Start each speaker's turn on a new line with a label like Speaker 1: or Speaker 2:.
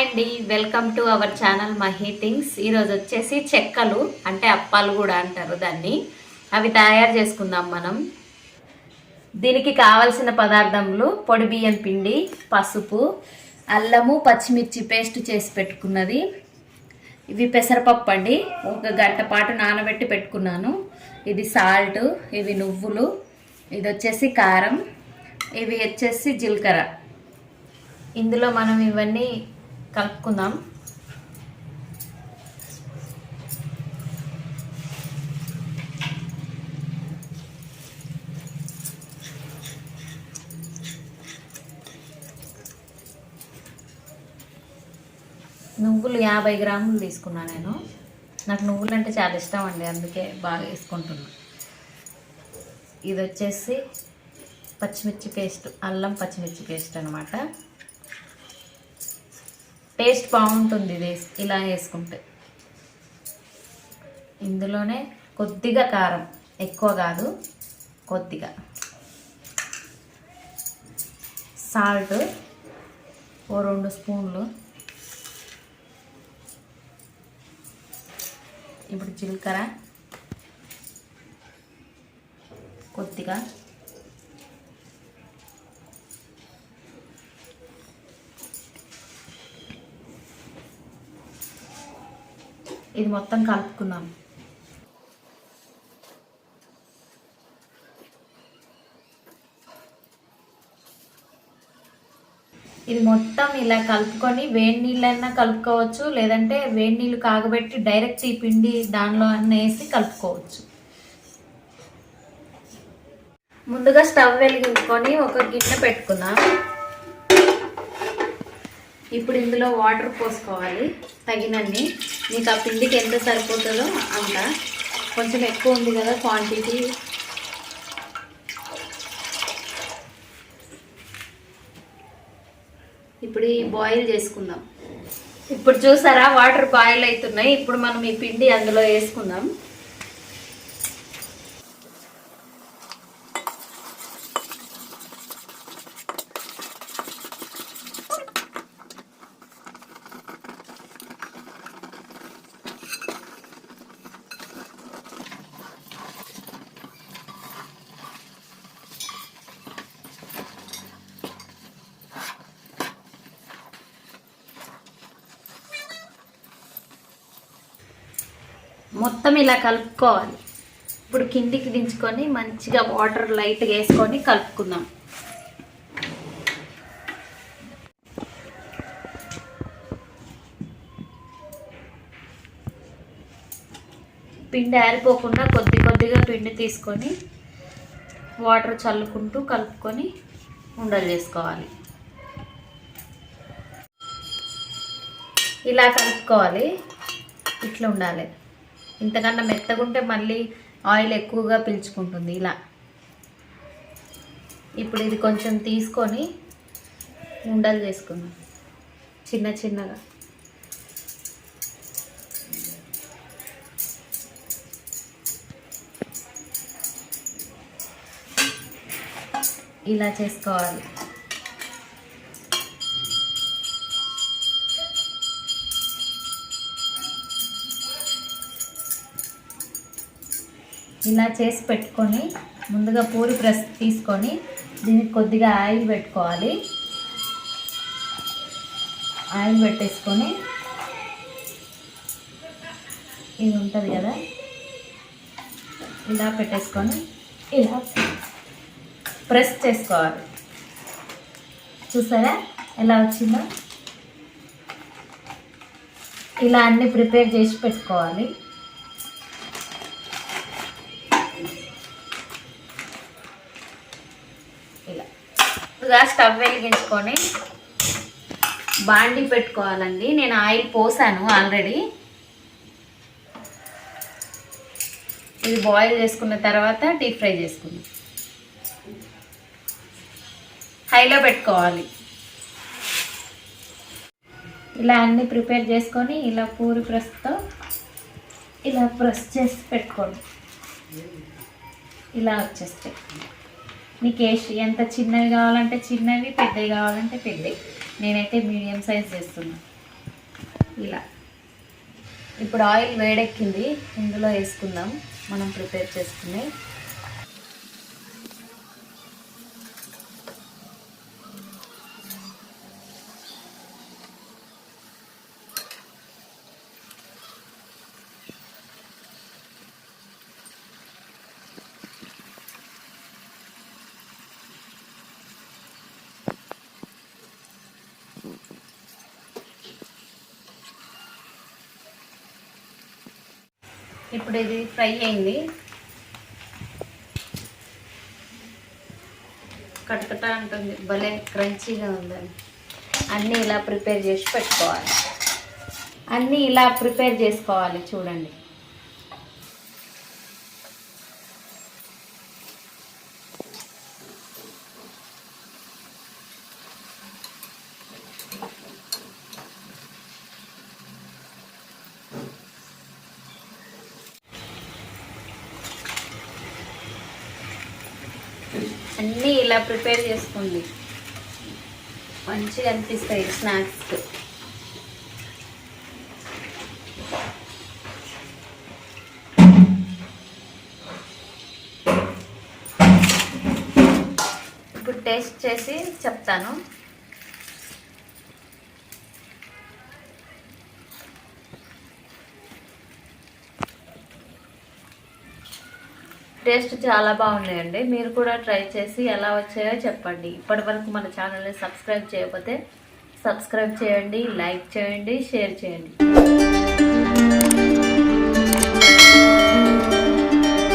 Speaker 1: అండి. Welcome to our channel Mahi things ఈరోజు వచ్చేసి చెక్కలు అంటే అప్పాలు కూడా అంటారు దాన్ని. అవి తయారు చేసుకుందాం మనం. దీనికి కావలసిన పదార్థములు పొడి బియ్యం పిండి పసుపు అల్లము పచ్చిమిర్చి పేస్ట్ చేసి పెట్టుకున్నది. ఇవి పెసరపప్పు అండి. ఒక గంట పాటు నానబెట్టి పెట్టుకున్నాను. ఇది సాల్ట్ ఇవి నువ్వులు. ఇది వచ్చేసి కారం. ఇవి వచ్చేసి జీలకర్ర. ఇందులో మనం ఇవన్నీ కలుపుకుందాం. నువ్వులు యాభై గ్రాములు తీసుకున్నా నేను. నాకు నువ్వులు అంటే చాలా ఇష్టం అండి అందుకే బాగా వేసుకుంటున్నా. ఇది వచ్చేసి పచ్చిమిర్చి పేస్ట్ అల్లం పచ్చిమిర్చి పేస్ట్ అనమాట టేస్ట్ బాగుంటుంది ఇది ఇలా వేసుకుంటే. ఇందులోనే కొద్దిగా కారం ఎక్కువ కాదు కొద్దిగా. సాల్ట్ ఓ రెండు స్పూన్లు. ఇప్పుడు జీలకర్ర. కొద్దిగా. ఇది మొత్తం కలుపుకుందాం. ఇది మొత్తం ఇలా కలుపుకొని వేడి నీళ్ళైనా కలుపుకోవచ్చు లేదంటే వేడి నీళ్ళు కాగబెట్టి డైరెక్ట్ ఈ పిండి దానిలో అన్న వేసి కలుపుకోవచ్చు. ముందుగా స్టవ్ వెలిగించుకొని ఒక గిన్నె పెట్టుకుందాం. ఇప్పుడు ఇందులో వాటర్ పోసుకోవాలి. తగినన్ని. మీకు ఆ పిండికి ఎంత సరిపోతుందో అంత. కొంచెం ఎక్కువ ఉంది కదా క్వాంటిటీ ఇప్పుడు ఈ బాయిల్ చేసుకుందాం. ఇప్పుడు చూసారా వాటర్ బాయిల్ అవుతున్నాయి. ఇప్పుడు మనం ఈ పిండి అందులో వేసుకుందాం. మొత్తం ఇలా కలుపుకోవాలి. ఇప్పుడు కిందికి దించుకొని మంచిగా వాటర్ లైట్గా వేసుకొని కలుపుకుందాం. పిండి ఆరిపోకుండా కొద్ది కొద్దిగా పిండి తీసుకొని వాటర్ చల్లుకుంటూ కలుపుకొని ఉండలు చేసుకోవాలి. ఇలా కలుపుకోవాలి. ఇట్లా ఉండాలి. ఇంతకన్నా మెత్తగుంటే మళ్ళీ ఆయిల్ ఎక్కువగా పీల్చుకుంటుంది ఇలా. ఇప్పుడు ఇది కొంచెం తీసుకొని ఉండలు చేసుకుందాం చిన్న చిన్నగా. ఇలా చేసుకోవాలి. ఇలా చేసి పెట్టుకొని ముందుగా పూరి ప్రెస్ తీసుకొని దీనికి కొద్దిగా ఆయిల్ పెట్టుకోవాలి. ఆయిల్ పెట్టేసుకొని ఇది ఉంటుంది కదా? ఇలా పెట్టేసుకొని ఇలా ప్రెస్ చేసుకోవాలి. చూసారా ఎలా వచ్చిందో? ఇలా అన్నీ ప్రిపేర్ చేసి పెట్టుకోవాలి. ముందుగా స్టవ్ వెలిగించుకొని బాండి పెట్టుకోవాలండి. నేను ఆయిల్ పోసాను ఆల్రెడీ. ఇది బాయిల్ చేసుకున్న తర్వాత డీప్ ఫ్రై చేసుకుందాం. హైలో పెట్టుకోవాలి. ఇలా అన్ని ప్రిపేర్ చేసుకొని ఇలా పూరి ప్రెస్తో ఇలా ప్రెస్ చేసి పెట్టుకోండి. ఇలా వచ్చేస్తాయి. మీకు ఏ ఎంత చిన్నవి కావాలంటే చిన్నవి పెద్దవి కావాలంటే పెద్దవి. నేనైతే మీడియం సైజ్ చేస్తున్నా. ఇలా. ఇప్పుడు ఆయిల్ వేడెక్కింది. ఇందులో వేసుకుందాం. మనం ప్రిపేర్ చేసుకునే. ఇప్పుడు ఇది ఫ్రై అయింది. కటకట అంటుంది. భలే క్రంచీగా ఉందని. అన్నీ ఇలా ప్రిపేర్ చేసి పెట్టుకోవాలి. అన్నీ ఇలా ప్రిపేర్ చేసుకోవాలి చూడండి. అన్నీ ఇలా ప్రిపేర్ చేసుకోండి. మంచిగా అనిపిస్తాయి స్నాక్స్ ఇప్పుడు టేస్ట్ చేసి చెప్తాను. టేస్ట్ చాలా బాగున్నాయండి. మీరు కూడా ట్రై చేసి ఎలా వచ్చాయో చెప్పండి. ఇప్పటి వరకు మన ఛానల్ని సబ్స్క్రైబ్ చేయకపోతే సబ్స్క్రైబ్ చేయండి లైక్ చేయండి షేర్ చేయండి.